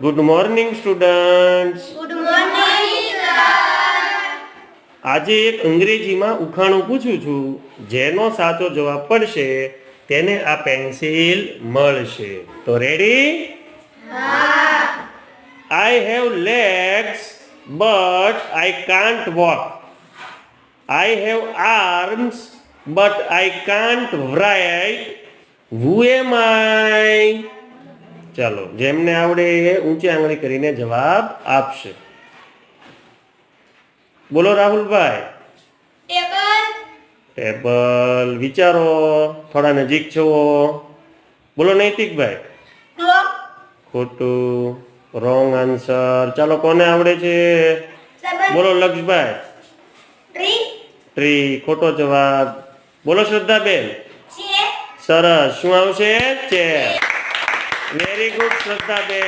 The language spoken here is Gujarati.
Good morning students good morning આજે એક અંગ્રેજીમાં ઉખાણું પૂછું છું. જેનો સાચો જવાબ પડશે તેને આ પેન્સિલ મળશે. તો ready I have legs but I can't walk I have arms but I can't write who am I ચાલો જેમને આવડે એ ઊંચી આંગળી કરીને જવાબ આપશે. બોલો રાહુલભાઈ. ટેબલ. વિચારો થોડા નજીક છો. બોલો નૈતિકભાઈ. ખોટું રોંગ આન્સર ચાલો કોને આવડે છે? બોલો લક્ષભાઈ. ટ્રી ખોટો જવાબ. બોલો શ્રદ્ધાબેન. સરસ. શું આવશે? Chair very good શ્રદ્ધાબેન